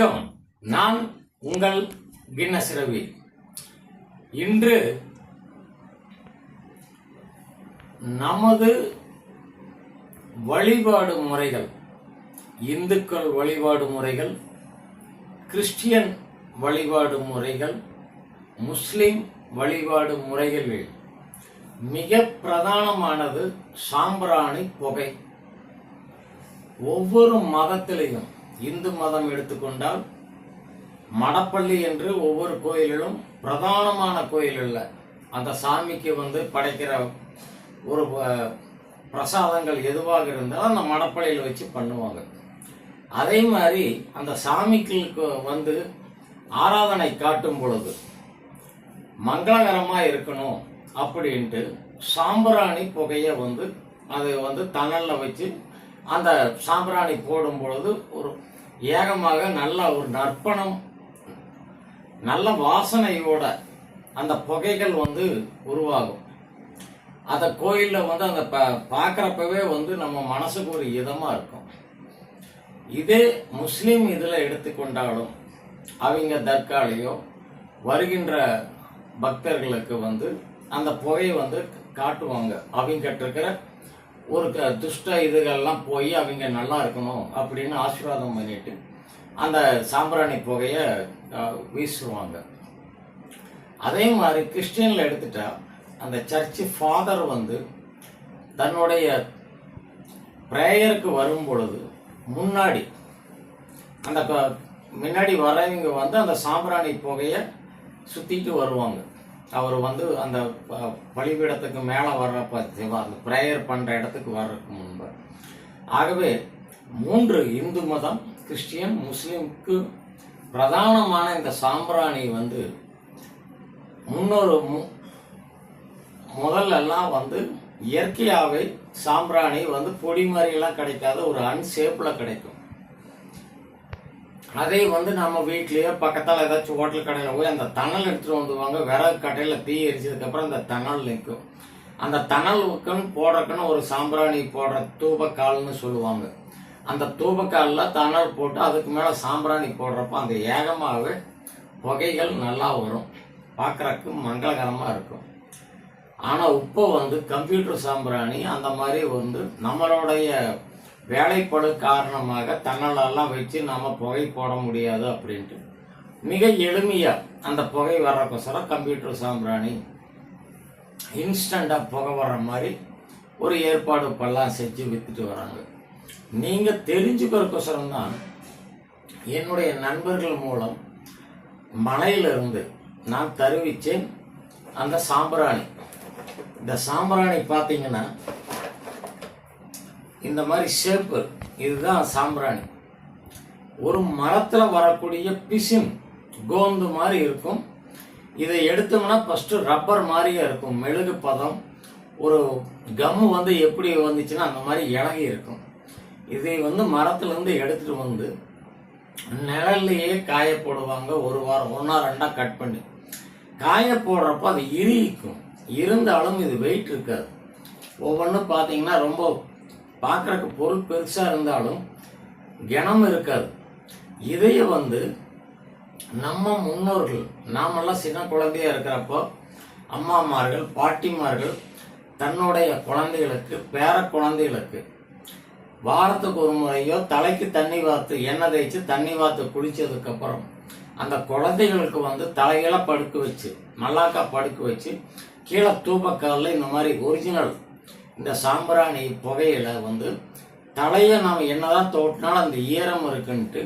வணக்கம். நான் உங்கள் கின்னஸ் ரவி இன்று நமது வழிபாடு முறைகள் இந்துக்கள் வழிபாடு முறைகள் கிறிஸ்டியன் வழிபாடு முறைகள் முஸ்லிம் வழிபாடு முறைகளில் மிக பிரதானமானது சாம்பிராணி புகை. ஒவ்வொரு மதத்திலையும் இந்து மதம் எடுத்துக்கொண்டால் மடப்பள்ளி என்று ஒவ்வொரு கோயிலிலும் பிரதானமான கோயில் இல்லை அந்த சாமிக்கு வந்து படைக்கிற ஒரு பிரசாதங்கள் எதுவாக இருந்தாலும் அந்த மடப்பள்ளியில் வச்சு பண்ணுவாங்க. அதே மாதிரி அந்த சாமிக்கு வந்து ஆராதனை காட்டும் பொழுது மங்களகரமாக இருக்கணும் அப்படின்ட்டு சாம்பிராணி புகையை வந்து அதை வந்து தணலில் வச்சு அந்த சாம்பிராணி போடும் பொழுது ஒரு ஏகமாக நல்ல ஒரு நற்பணம் நல்ல வாசனையோட அந்த புகைகள் வந்து உருவாகும். அந்த கோயிலில் வந்து அந்த ப பார்க்குறப்பவே வந்து நம்ம மனசுக்கு ஒரு இதமாக இருக்கும். இதே முஸ்லீம் இதில் எடுத்துக்கொண்டாலும் அவங்க தற்காலியோ வருகின்ற பக்தர்களுக்கு வந்து அந்த புகையை வந்து காட்டுவாங்க. அவங்க இருக்கிற ஒரு க- துஷ்ட இதுகள்லாம் போய் அவங்க நல்லா இருக்கணும் அப்படின்னு ஆசீர்வாதம் பண்ணிட்டு அந்த சாம்பிராணி புகையை வீசுவாங்க. அதே மாதிரி கிறிஸ்டியனில் எடுத்துட்டா அந்த சர்ச்சு ஃபாதர் வந்து தன்னுடைய ப்ரேயருக்கு வரும் பொழுது முன்னாடி அந்த க- முன்னாடி வரவங்க வந்து அந்த சாம்பிராணி புகையை சுற்றிட்டு வருவாங்க. அவர் வந்து அந்த பலிபீடத்துக்கு மேலே வர்றப்ப சிவா- அந்த ப்ரேயர் பண்ணுற இடத்துக்கு வர்றதுக்கு முன்பு. ஆகவே மூன்று இந்து மதம் கிறிஸ்டியன் முஸ்லீமுக்கு பிரதானமான இந்த சாம்பிராணி வந்து முன்னொரு மு- முதல்லலாம் வந்து இயற்கையாகவே சாம்பிராணி வந்து பொடி மாதிரியெல்லாம் கிடைக்காத ஒரு அன்ஷேப்பில் கிடைக்கும். அதே வந்து நம்ம வீட்லயே பக்கத்தால் ஏதாச்சும் ஹோட்டல் கடையில் போய் அந்த தணல் எடுத்துகிட்டு வந்துடுவாங்க விறகு கடையில் தீ எரிச்சதுக்கப்புறம் அந்த தணல் நிற்கும். அந்த தணலுக்குன்னு போடுறக்குன்னு ஒரு சாம்பிராணி போடுற தூபக்கால்னு சொல்லுவாங்க. அந்த தூபக்காலில் தணல் போட்டு அதுக்கு மேலே சாம்பிராணி போடுறப்ப அந்த ஏகமாகவே புகைகள் நல்லா வரும். பார்க்குறக்கு மங்களகரமாக இருக்கும். ஆனால் இப்போ வந்து கம்ப்யூட்டர் சாம்பிராணி அந்த மாதிரி வந்து நம்மளுடைய வேலைப்படு காரணமாக தன்னலெல்லாம் வச்சு நம்ம புகை போட முடியாது அப்படின்ட்டு. மிக எளிமையாக அந்த புகை வர்றக்கோசரம் கம்ப்யூட்டர் சாம்பிராணி இன்ஸ்டண்ட்டாக புகை வர்ற மாதிரி ஒரு ஏற்பாடு இப்பெல்லாம் செஞ்சு விற்றுட்டு வராங்க. நீங்கள் தெரிஞ்சுக்கிறக்கோசரம் தான் என்னுடைய நண்பர்கள் மூலம் மலையிலிருந்து நான் தருவித்தேன் அந்த சாம்பிராணி. இந்த சாம்பிராணி பார்த்தீங்கன்னா இந்த மாதிரி ஷேப்பு இதுதான் சாம்பிராணி. ஒரு மரத்தில் வரக்கூடிய பிசின் கோந்து மாதிரி இருக்கும். இதை எடுத்தோம்னா ஃபஸ்ட்டு ரப்பர் மாதிரியே இருக்கும். மெழுகு பதம் ஒரு கம்மு வந்து எப்படி வந்துச்சுன்னா அந்த மாதிரி இலகி இருக்கும். இதை வந்து மரத்துலேருந்து எடுத்துகிட்டு வந்து நிழல்லையே காய போடுவாங்க. ஒரு வாரம் ஒன்றா ரெண்டாக கட் பண்ணி. காய போடுறப்ப அது இறுக்கும் இருந்தாலும் இது வெயிட் இருக்காது. ஒவ்வொன்றும் பார்த்தீங்கன்னா ரொம்ப பார்க்குறக்கு பொருள் பெருசாக இருந்தாலும் கனம் இருக்காது. இதைய வந்து நம்ம முன்னோர்கள் நாமெல்லாம் சின்ன குழந்தையா இருக்கிறப்போ அம்மாமார்கள் பாட்டிமார்கள் தன்னுடைய குழந்தைகளுக்கு பேர குழந்தைகளுக்கு வாரத்துக்கு ஒரு முறையோ தலைக்கு தண்ணி வாத்து எண்ணெய் தேய்ச்சி தண்ணி வாத்து குளித்ததுக்கப்புறம் அந்த குழந்தைகளுக்கு வந்து தலையில படுக்க வச்சு மல்லாக்கா படுக்க வச்சு கீழே தூபக்காலில் இந்த மாதிரி ஒரிஜினல் இந்த சாம்பிராணி புகையில வந்து தலையை நாம் என்னதான் தோட்டினாலும் அந்த ஈரம் இருக்குன்ட்டு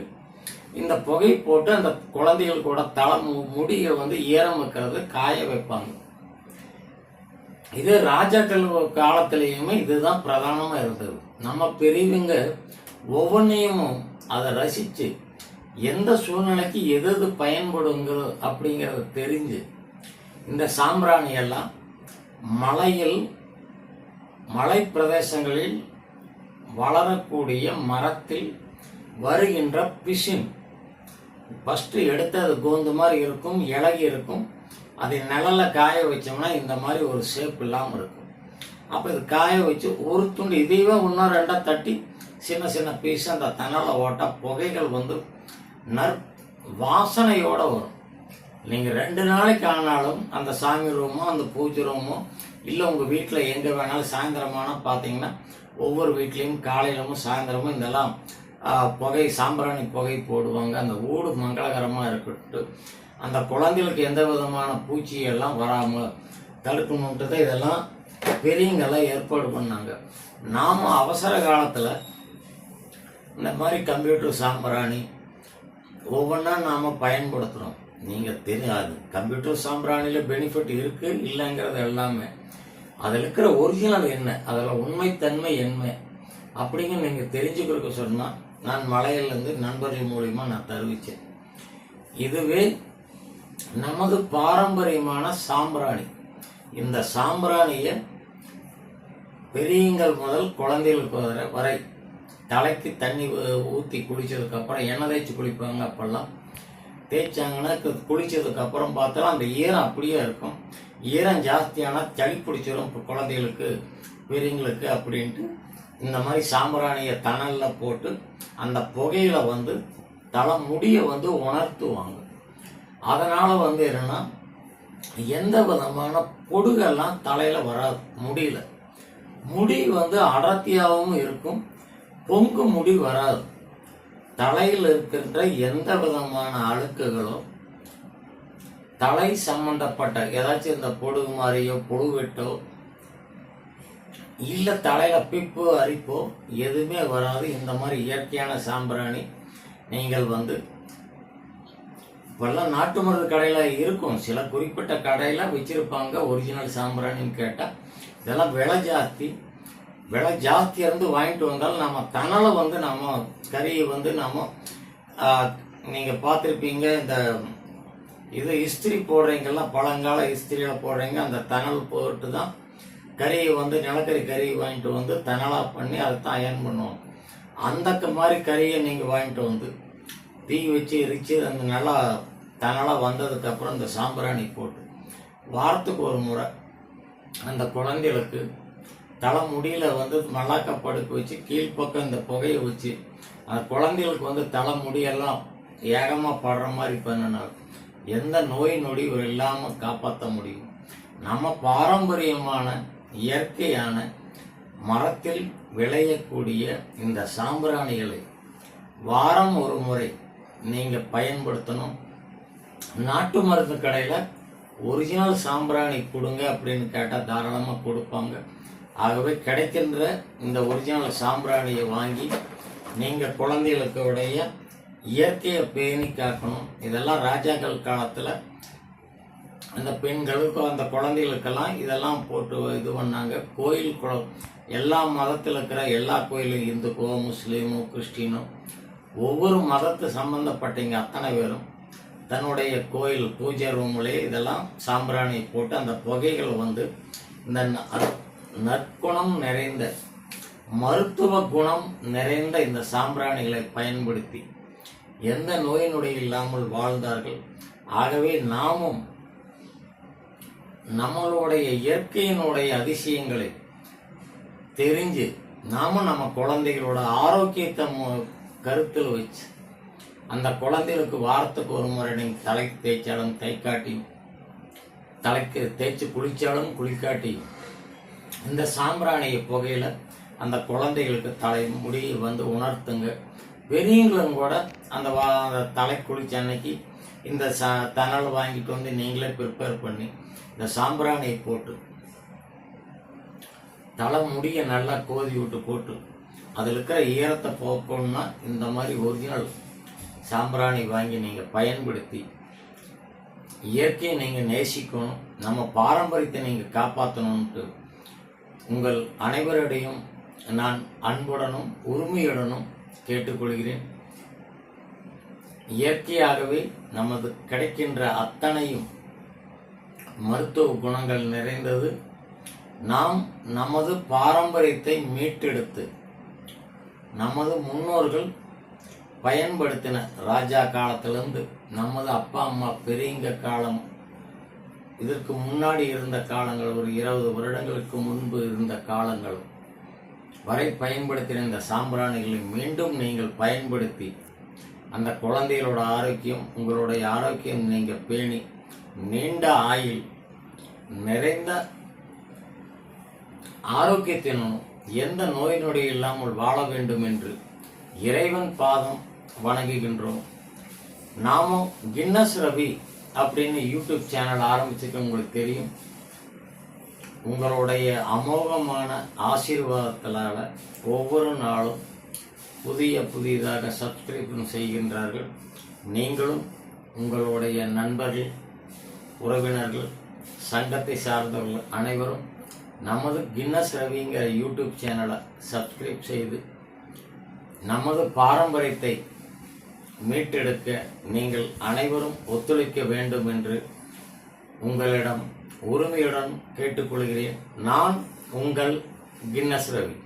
இந்த புகை போட்டு அந்த குழந்தைகள் கூட தலை முடியை வந்து ஈரம் இருக்கிறது காய வைப்பாங்க. இது ராஜாக்கள் காலத்திலையுமே இதுதான் பிரதானமாக இருந்தது. நம்ம பெரியவங்க ஒவ்வொன்றையும் அதை ரசித்து எந்த சூழ்நிலைக்கு எது எது பயன்படுங்கிறது அப்படிங்கிறத தெரிஞ்சு இந்த சாம்பிராணியெல்லாம் மலையில் மலை பிரதேசங்களில் வளரக்கூடிய மரத்தில் வருகின்ற பிசின். ஃபஸ்ட்டு எடுத்து அது கோந்து மாதிரி இருக்கும் இலகி இருக்கும். அதை நிழலில் காய வச்சோம்னா இந்த மாதிரி ஒரு ஷேப் இல்லாமல் இருக்கும். அப்போ இது காய வச்சு ஒரு துண்டு இதையவே இன்னும் ரெண்டாக தட்டி சின்ன சின்ன பீஸ் அந்த தணலை ஓட்ட புகைகள் வந்து நற் வாசனையோடு வரும். நீங்கள் ரெண்டு நாளைக்கு ஆனாலும் அந்த சாமி ரூமோ அந்த பூஜை ரூமோ இல்லை உங்கள் வீட்டில் எங்கே வேணாலும் சாயந்தரமான பார்த்தீங்கன்னா ஒவ்வொரு வீட்லேயும் காலையிலமும் சாயந்தரமும் இதெல்லாம் புகை சாம்பிராணி புகை போடுவாங்க. அந்த ஊடு மங்களகரமாக இருக்கட்டும். அந்த குழந்தைகளுக்கு எந்த விதமான பூச்சியெல்லாம் வராமல் தடுக்கணுன்ட்டு தான் இதெல்லாம் பெரியங்கெல்லாம் ஏற்பாடு பண்ணாங்க. நாம் அவசர காலத்தில் இந்த மாதிரி கம்ப்யூட்டர் சாம்பிராணி ஒவ்வொன்றா நாம் பயன்படுத்துகிறோம் நீங்கள் தெரியாது. கம்ப்யூட்டர் சாம்பிராணியில் பெனிஃபிட் இருக்குது இல்லைங்கிறது எல்லாமே. அதில் இருக்கிற ஒரிஜினல் என்ன? அதில் உண்மைத்தன்மை என்ன? அப்படிங்க நீங்கள் தெரிஞ்சுக்கிறக்க சொன்னால் நான் மலையிலேருந்து நண்பர்கள் மூலிமா நான் தருவித்தேன் இதுவே நமது பாரம்பரியமான சாம்பிராணி. இந்த சாம்பிராணியை பெரியங்கள் முதல் குழந்தைகளுக்கு வரை வரை தலைக்கு தண்ணி ஊற்றி குளித்ததுக்கப்புறம் எண்ணெய் தேய்ச்சி குளிப்பாங்க அப்பெல்லாம். தேய்ச்சாங்கன்னா குளித்ததுக்கப்புறம் குளிச்சதுக்கு பார்த்தா அந்த ஈரம் அப்படியே இருக்கும். ஈரம் ஜாஸ்தியானால் சளி பிடிச்சிரும் இப்போ குழந்தைகளுக்கு பெரியங்களுக்கு அப்படின்ட்டு இந்த மாதிரி சாம்பிராணியை தணலில் போட்டு அந்த புகையில் வந்து தலை முடியை வந்து உணர்த்துவாங்க. அதனால் வந்து என்னென்னா எந்த விதமான பொடுகெல்லாம் தலையில் வராது முடியல. முடி வந்து அடர்த்தியாகவும் இருக்கும் பொங்கு முடி வராது. தலையில் இருக்கின்ற எந்த விதமான அழுக்குகளும் தலை சம்பந்தப்பட்ட ஏதாச்சும் இந்த பொடுகு மாதிரியோ பொடுவெட்டோ இல்லை தலையில பிப்பு அரிப்போ எதுவுமே வராது. இந்த மாதிரி இயற்கையான சாம்பிராணி நீங்கள் வந்து இப்போல்லாம் நாட்டு மருந்து கடையில் இருக்கும். சில குறிப்பிட்ட கடையில் வச்சிருப்பாங்க ஒரிஜினல் சாம்பிராணின்னு கேட்டால் இதெல்லாம் விலை ஜாஸ்தி. விலை ஜாஸ்தியாக இருந்து வாங்கிட்டு வந்தாலும் நம்ம தணலை வந்து நம்ம கறியை வந்து நம்ம நீங்கள் பார்த்துருப்பீங்க இந்த இது இஸ்திரி போடுறீங்கெல்லாம் பழங்கால இஸ்திரியில் போடுறீங்க அந்த தணல் போட்டு தான் கறியை வந்து நிலக்கரி கறியை வாங்கிட்டு வந்து தணலாக பண்ணி அதை தான் அயன் பண்ணுவோம் அந்த மாதிரி கறியை நீங்கள் வாங்கிட்டு வந்து தீ வச்சு எரிச்சு அந்த நல்லா தணலாக வந்ததுக்கப்புறம் இந்த சாம்பிராணி போட்டு வாரத்துக்கு ஒரு முறை அந்த குழந்தைகளுக்கு தலை முடியில் வந்து மல்லாக்க படுக்க வச்சு கீழ்ப்பக்கம் இந்த புகையை வச்சு அந்த குழந்தைகளுக்கு வந்து தலை முடியெல்லாம் ஏகமாக படுற மாதிரி பண்ணினா எந்த நோய் நொடி இல்லாமல் காப்பாற்ற முடியும்? நம்ம பாரம்பரியமான இயற்கையான மரத்தில் விளையக்கூடிய இந்த சாம்பிராணிகளை வாரம் ஒரு முறை நீங்கள் பயன்படுத்தணும். நாட்டு மருந்து கடையில் ஒரிஜினல் சாம்பிராணி கொடுங்க அப்படின்னு கேட்டால் தாராளமாக கொடுப்பாங்க. ஆகவே கிடைக்கின்ற இந்த ஒரிஜினல் சாம்பிராணியை வாங்கி நீங்கள் குழந்தைகளுக்கு உடைய இயற்கையை பேணி காக்கணும். இதெல்லாம் ராஜாக்கள் காலத்தில் அந்த பெண்களுக்கும் அந்த குழந்தைகளுக்கெல்லாம் இதெல்லாம் போட்டு இது பண்ணாங்க. கோயில் குளம் எல்லா மதத்தில் இருக்கிற எல்லா கோயிலும் இந்துக்கோ முஸ்லீமோ கிறிஸ்டினோ ஒவ்வொரு மதத்து சம்மந்தப்பட்டவங்க அத்தனை பேரும் தன்னுடைய கோயில் பூஜை ரூம்லேயே இதெல்லாம் சாம்பிராணி போட்டு அந்த புகைகள் வந்து இந்த நற்குணம் நிறைந்த மருத்துவ குணம் நிறைந்த இந்த சாம்பிராணிகளை பயன்படுத்தி எந்த நோய் இல்லாமல் வாழ்ந்தார்கள். ஆகவே நாமும் நம்மளுடைய இயற்கையினுடைய அதிசயங்களை தெரிஞ்சு நாமும் நம்ம குழந்தைகளோட ஆரோக்கியத்தை மு- கருத்தில் வச்சு அந்த குழந்தைகளுக்கு வாரத்துக்கு ஒரு முறை நீங்கள் தலை தேய்ச்சாலும் தைக்காட்டி தலைக்கு தேய்ச்சி குளிச்சாலும் குளிக்காட்டி இந்த சாம்பிராணிய புகையில் அந்த குழந்தைகளுக்கு தலை முடி வந்து உணர்த்துங்க. பெரியவங்களும் கூட அந்த வா அந்த தலை குளிச்ச அன்னைக்கு இந்த ச தணல் வாங்கிட்டு வந்து நீங்களே ப்ரிப்பேர் பண்ணி இந்த சாம்பிராணியை போட்டு தலை முடிய நல்லா கோதி விட்டு போட்டு அதில் இருக்கிற ஈரத்தை போக்கணும்னா இந்த மாதிரி ஒரிஜினல் சாம்பிராணி வாங்கி நீங்கள் பயன்படுத்தி இயற்கையை நீங்கள் நேசிக்கணும் நம்ம பாரம்பரியத்தை நீங்கள் காப்பாற்றணும்ட்டு உங்கள் அனைவரிடையும் நான் அன்புடனும் உரிமையுடனும் கேட்டுக்கொள்கிறேன். இயற்கையாகவே நமது கிடைக்கின்ற அத்தனையும் மருத்துவ குணங்கள் நிறைந்தது. நாம் நமது பாரம்பரியத்தை மீட்டெடுத்து நமது முன்னோர்கள் பயன்படுத்தின ராஜா காலத்திலிருந்து நமது அப்பா அம்மா பெரியங்க காலம் இதற்கு முன்னாடி இருந்த காலங்கள் ஒரு இருபது வருடங்களுக்கு முன்பு இருந்த காலங்கள் வரை பயன்படுத்தியிருந்த இந்த சாம்பிராணிகளை மீண்டும் நீங்கள் பயன்படுத்தி அந்த குழந்தைகளோட ஆரோக்கியம் உங்களுடைய ஆரோக்கியம் நீங்கள் பேணி நீண்ட ஆயில் நிறைந்த ஆரோக்கியத்தினும் எந்த நோய் நொடி இல்லாமல் வாழ வேண்டும் என்று இறைவன் பாதம் வணங்குகின்றோம். நாமும் கின்னஸ் ரவி அப்படின்னு யூடியூப் சேனல் ஆரம்பிச்சிருக்க உங்களுக்கு தெரியும். உங்களுடைய அமோகமான ஆசீர்வாதங்களால் ஒவ்வொரு நாளும் புதிய புதிதாக சப்ஸ்கிரிப்ஷன் செய்கின்றார்கள். நீங்களும் உங்களுடைய நண்பர்கள் உறவினர்கள் சங்கத்தை சார்ந்தவர்கள் அனைவரும் நமது கின்னஸ் ரவிங்கிற யூடியூப் சேனலை சப்ஸ்கிரைப் செய்து நமது பாரம்பரியத்தை மீட்டெடுக்க நீங்கள் அனைவரும் ஒத்துழைக்க வேண்டும் என்று உங்களிடம் உரிமையுடன் கேட்டுக்கொள்கிறேன். நான் உங்கள் கின்னஸ் ரவி.